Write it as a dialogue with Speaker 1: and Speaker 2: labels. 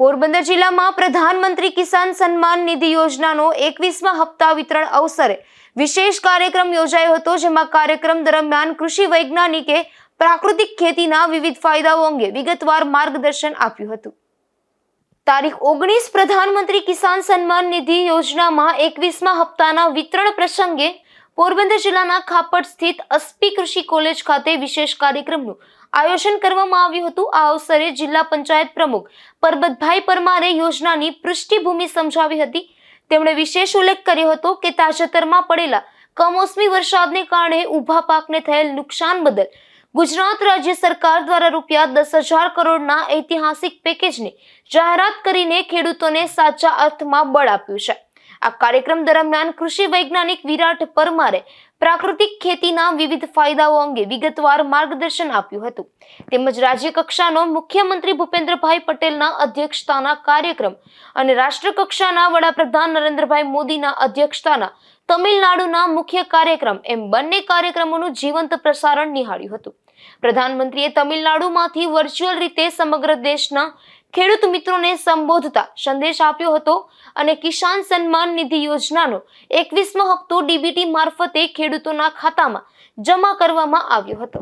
Speaker 1: પોરબંદર જિલ્લામાં પ્રધાનમંત્રી કિસાન સન્માન નિધિ યોજનાનો એકવીસમા હપ્તા વિતરણ અવસરે વિશેષ કાર્યક્રમ યોજાયો હતો, જેમાં કાર્યક્રમ દરમિયાન કૃષિ વૈજ્ઞાનિકે પ્રાકૃતિક ખેતીના વિવિધ ફાયદાઓ અંગે વિગતવાર માર્ગદર્શન આપ્યું હતું. તારીખ ઓગણીસ પ્રધાનમંત્રી કિસાન સન્માન નિધિ યોજનામાં એકવીસમા હપ્તાના વિતરણ પ્રસંગે પોરબંદર જિલ્લાના ખાપડ સ્થિત અસ્પી કૃષિ કોલેજ ખાતે વિશેષ કાર્યક્રમનું આયોજન કરવામાં આવ્યું હતું. આ અવસરે જિલ્લા પંચાયત પ્રમુખ પરબતભાઈ પરમારે યોજનાની પૃષ્ઠભૂમિ સમજાવી હતી. તેમણે વિશેષ ઉલ્લેખ કર્યો હતો કે તાજેતરમાં પડેલા કમોસમી વરસાદને કારણે ઊભા પાકને થયેલ નુકસાન બદલ ગુજરાત રાજ્ય સરકાર દ્વારા રૂપિયા દસ હજાર કરોડના ઐતિહાસિક પેકેજની જાહેરાત કરીને ખેડૂતોને સાચા અર્થમાં બળ આપ્યું છે. આ કાર્યક્રમ દરમિયાન કૃષિ વૈજ્ઞાનિક વિરાટ પરમારે પ્રાકૃતિક ખેતીના વિવિધ ફાયદાઓ અંગે વિગતવાર માર્ગદર્શન આપ્યું હતું. તેમજ રાજ્ય મુખ્યમંત્રી ભૂપેન્દ્રભાઈ પટેલના અધ્યક્ષતાના કાર્યક્રમ અને રાષ્ટ્રકક્ષાના વડાપ્રધાન નરેન્દ્રભાઈ મોદીના અધ્યક્ષતાના તમિલનાડુના મુખ્ય કાર્યક્રમ એમ બંને કાર્યક્રમોનું જીવંત પ્રસારણ નિહાળ્યું હતું. પ્રધાનમંત્રીએ તમિલનાડુમાંથી વર્ચ્યુઅલ રીતે સમગ્ર દેશના ખેડૂત મિત્રોને સંબોધતા સંદેશ આપ્યો હતો અને કિસાન સન્માન નિધિ યોજનાનો એકવીસમો હપ્તો ડીબીટી મારફતે ખેડૂતોના ખાતામાં જમા કરવામાં આવ્યો હતો.